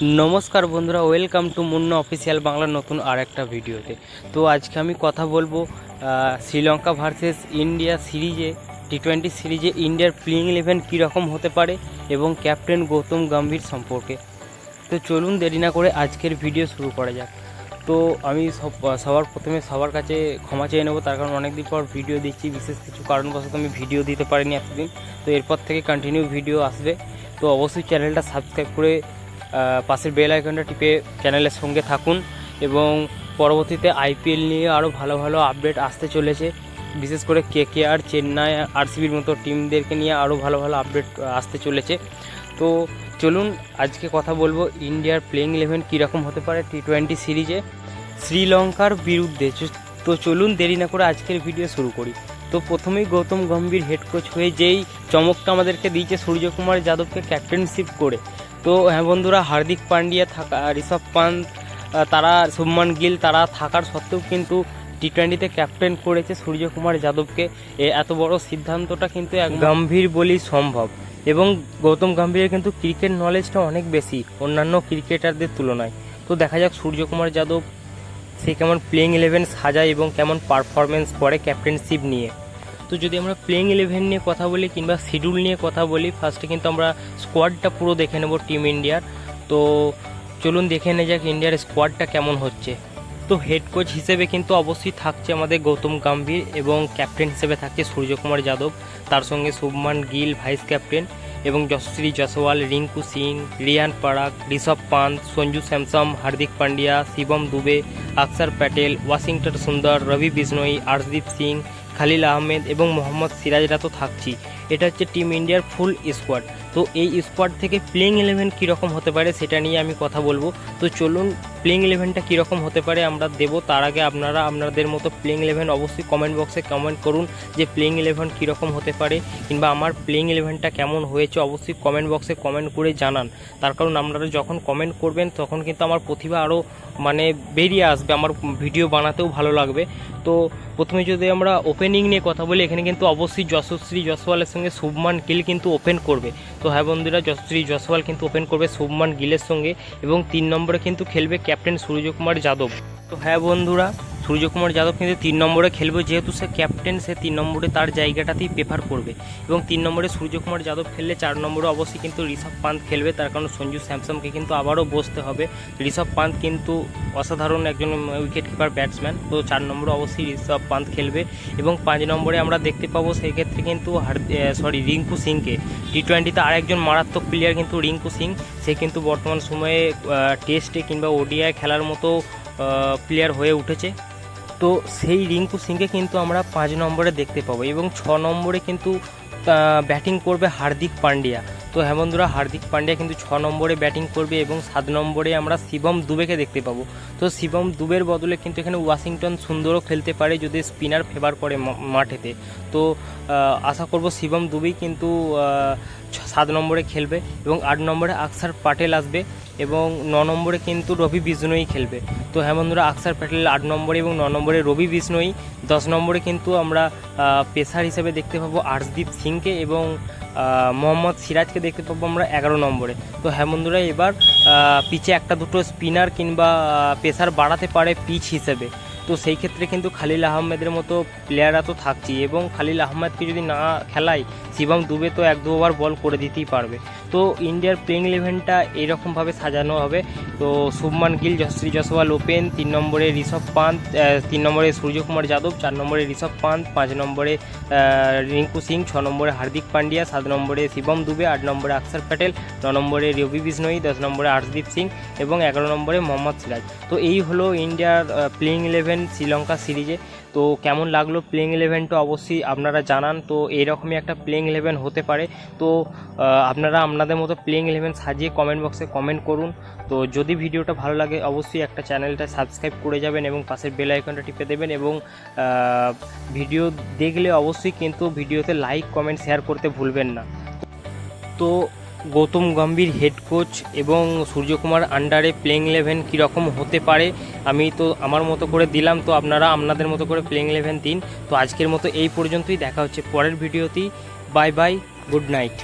নমস্কার বন্ধুরা welcome to Munna official বাংলার নতুন আর একটা ভিডিওতে। তো আজকে আমি কথা বলব শ্রীলঙ্কা ভার্সেস ইন্ডিয়া সিরিজে টি টোয়েন্টি সিরিজে ইন্ডিয়ার প্লেইং ইলেভেন কীরকম হতে পারে এবং ক্যাপ্টেন গৌতম গম্ভীর সম্পর্কে। তো চলুন দেরি না করে আজকের ভিডিও শুরু করা যাক। তো আমি সব, সবার প্রথমে সবার কাছে ক্ষমা চেয়ে নেব, তার কারণ অনেকদিন পর ভিডিও দিচ্ছি বিশেষ কিছু কারণবশত আমি ভিডিও দিতে পারিনি এতদিন। তো এরপর থেকে কন্টিনিউ ভিডিও আসবে। তো অবশ্যই চ্যানেলটা সাবস্ক্রাইব করে পাশের বেল আইকনটা টিপে চ্যানেলের সঙ্গে থাকুন এবং পরবর্তীতে আইপিএল নিয়ে আরও ভালো ভালো আপডেট আসতে চলেছে। বিশেষ করে কে কে আর চেন্নাই আরসিবির মতো টিমদেরকে নিয়ে আরও ভালো ভালো আপডেট আসতে চলেছে। তো চলুন আজকে কথা বলব ইন্ডিয়ার প্লেইং ইলেভেন কীরকম হতে পারে টি টোয়েন্টি সিরিজে শ্রীলঙ্কার বিরুদ্ধে। তো চলুন দেরি না করে আজকের ভিডিও শুরু করি। তো প্রথমেই গৌতম গম্ভীর হেড কোচ হয়ে যেই চমকটা আমাদেরকে দিয়েছে সূর্যকুমার যাদবকে ক্যাপ্টেনশিপ করে। তো হ্যাঁ বন্ধুরা, হার্দিক পান্ডিয়া থাকা ঋষভ পান্ত তারা, শুভমান গিল, তারা থাকার সত্ত্বেও কিন্তু টি টোয়েন্টিতে ক্যাপ্টেন করেছে সূর্যকুমার যাদবকে। এত বড় সিদ্ধান্তটা কিন্তু এক গম্ভীর বলেই সম্ভব। এবং গৌতম গম্ভীরের কিন্তু ক্রিকেট নলেজটা অনেক বেশি, অন্যান্য ক্রিকেটারদের তুলনায়। তো দেখা যাক সূর্যকুমার যাদব, সে কেমন প্লেইং ইলেভেন সাজায় এবং কেমন পারফরমেন্স করে ক্যাপ্টেনশিপ নিয়ে। তো যদি আমরা প্লেইং ইলেভেন নিয়ে কথা বলি কিংবা শিডিউল নিয়ে কথা বলি ফার্স্টে কিন্তু আমরা স্কোয়াডটা পুরো দেখে নেব টিম ইন্ডিয়ার তো চলুন দেখে নেওয়া যাক ইন্ডিয়ার স্কোয়াডটা কেমন হচ্ছে। তো হেড কোচ হিসেবে কিন্তু অবশ্যই থাকছে আমাদের গৌতম গাম্ভীর এবং ক্যাপ্টেন হিসেবে থাকছে সূর্যকুমার যাদব। তার সঙ্গে শুভমান গিল ভাইস ক্যাপ্টেন এবং যশশ্রী জসওয়াল রিঙ্কু সিং, রিয়ান পারাক, ঋষভ পান্ত, সঞ্জু স্যামসম, হার্দিক পান্ডিয়া, শিবম দুবে, আকসার প্যাটেল, ওয়াশিংটন সুন্দর, রবি বিষ্ণই, আর্শদীপ সিং খালিল আহমেদ এবং মোহাম্মদ সিরাজরা তো থাকছি। এটা হচ্ছে টিম ইন্ডিয়ার ফুল স্কোয়াড। তো এই স্কোয়াড থেকে প্লেইং ইলেভেন কীরকম হতে পারে সেটা নিয়ে আমি কথা বলব। তো চলুন প্লেইং ইলেভেনটা কীরকম হতে পারে আমরা দেবো। তার আগে আপনারা, আপনাদের মতো প্লেইং ইলেভেন অবশ্যই কমেন্ট বক্সে কমেন্ট করুন যে প্লেইং ইলেভেন কীরকম হতে পারে কিংবা আমার প্লেইং ইলেভেনটা কেমন হয়েছে অবশ্যই কমেন্ট বক্সে কমেন্ট করে জানান। তার কারণ আপনারা যখন কমেন্ট করবেন, তখন কিন্তু আমার প্রতিভা আরও মানে বেরিয়ে আসবে, আমার ভিডিও বানাতেও ভালো লাগবে। তো প্রথমে যদি আমরা ওপেনিং নিয়ে কথা বলি, এখানে কিন্তু অবশ্যই যশশ্রী জসওয়ালের সঙ্গে শুভমান গিল কিন্তু ওপেন করবে। তো হ্যাঁ বন্ধুরা, যশশ্রী জসওয়াল কিন্তু ওপেন করবে শুভমান গিলের সঙ্গে এবং তিন নম্বরে কিন্তু খেলবে ক্যাপ্টেন সূর্যকুমার যাদব। তো হ্যাঁ বন্ধুরা সূর্যকুমার যাদব কিন্তু তিন নম্বরে খেলবে, যেহেতু সে ক্যাপ্টেন সে তিন নম্বরে তার জায়গাটাতেই প্রেফার করবে। এবং তিন নম্বরে সূর্যকুমার যাদব খেললে চার নম্বরে অবশ্যই কিন্তু ঋষভ পান্ত খেলবে, তার কারণ সঞ্জু স্যামসংকে কিন্তু আবারও বসতে হবে। ঋষভ পান্ত কিন্তু অসাধারণ একজন উইকেট কিপার ব্যাটসম্যান তো চার নম্বরে অবশ্যই ঋষভ পান্ত খেলবে। এবং পাঁচ নম্বরে আমরা দেখতে পাবো সেই ক্ষেত্রে কিন্তু সরি রিঙ্কু সিংকে। টি টোয়েন্টিতে আরেকজন মারাত্মক প্লেয়ার কিন্তু রিঙ্কু সিং, সে কিন্তু বর্তমান সময়ে টেস্টে কিংবা ওডিআই খেলার মতো প্লেয়ার হয়ে উঠেছে। তো সেই রিঙ্কু সিংকে কিন্তু আমরা পাঁচ নম্বরে দেখতে পাবো এবং ছ নম্বরে কিন্তু ব্যাটিং করবে হার্দিক পান্ডিয়া। তো হ্যাঁ বন্ধুরা, হার্দিক পান্ডিয়া কিন্তু ছ নম্বরে ব্যাটিং করবে এবং সাত নম্বরে আমরা শিবম দুবেকে দেখতে পাবো। তো শিবম দুবের বদলে কিন্তু এখানে ওয়াশিংটন সুন্দরও খেলতে পারে যদি স্পিনার ফেভার করে মাঠেতে। তো আশা করব শিবম দুবেই কিন্তু সাত নম্বরে খেলবে এবং আট নম্বরে আকসার পাটেল আসবে। এবং ন নম্বরে কিন্তু রবি বিষ্ণই খেলবে। তো হ্যাঁ বন্ধুরা, আকসার প্যাটেল আট নম্বরে এবং ন নম্বরে রবি বিষ্ণই, দশ নম্বরে কিন্তু আমরা পেসার হিসেবে দেখতে পাবো আর্শদীপ সিংকে এবং মোহাম্মদ সিরাজকে দেখতে পাবো আমরা এগারো নম্বরে। তো হ্যাঁ বন্ধুরা, এবার পিচে একটা দুটো স্পিনার কিংবা পেসার বাড়াতে পারে পিচ হিসেবে। তো সেই ক্ষেত্রে কিন্তু খালিল আহমেদের মতো প্লেয়াররা তো থাকছেই এবং খালিল আহমেদকে যদি না খেলায়, শিবম দুবে তো এক দু ওভার বল করে দিতেই পারবে। তো ইন্ডিয়ার প্লেইং ইলেভেনটা এইরকমভাবে সাজানো হবে। তো শুভমান গিল, যশশ্রী জসওয়াল ওপেন, তিন নম্বরে ঋষভ পান্ত তিন নম্বরে সূর্যকুমার যাদব, চার নম্বরে ঋষভ পান্ত, পাঁচ নম্বরে রিঙ্কু সিং, ছ নম্বরে হার্দিক পান্ডিয়া, সাত নম্বরে শিবম দুবে, আট নম্বরে আকসার প্যাটেল, ন নম্বরে রবি বিষ্ণই দশ নম্বরে আর্শদীপ সিং এবং এগারো নম্বরে মোহাম্মদ সিরাজ। তো এই হলো ইন্ডিয়ার প্লেইং ইলেভেন শ্রীলঙ্কা সিরিজে। তো কেমন লাগল প্লেইং ইলেভেনটা অবশ্যই আপনারা জানান। তো এইরকমই একটা প্লেইং ইলেভেন হতে পারে। তো আপনারা আপনাদের মতো প্লেইং ইলেভেন সাজিয়ে কমেন্ট বক্সে কমেন্ট করুন। তো যদি ভিডিওটা ভালো লাগে, অবশ্যই একটা চ্যানেলটা সাবস্ক্রাইব করে যাবেন এবং পাশের বেল আইকনটা টিপে দেবেন এবং ভিডিও দেখলে অবশ্যই কিন্তু ভিডিওতে লাইক কমেন্ট শেয়ার করতে ভুলবেন না। তো গৌতম গম্ভীর হেড কোচ এবং সূর্যকুমার আন্ডারে প্লেইং ইলেভেন কীরকম হতে পারে, আমি তো আমার মতো করে দিলাম, তো আপনারা আপনাদের মতো করে প্লেইং ইলেভেন দিন। তো আজকের মতো এই পর্যন্তই, দেখা হচ্ছে পরের ভিডিওতেই বাই বাই গুড নাইট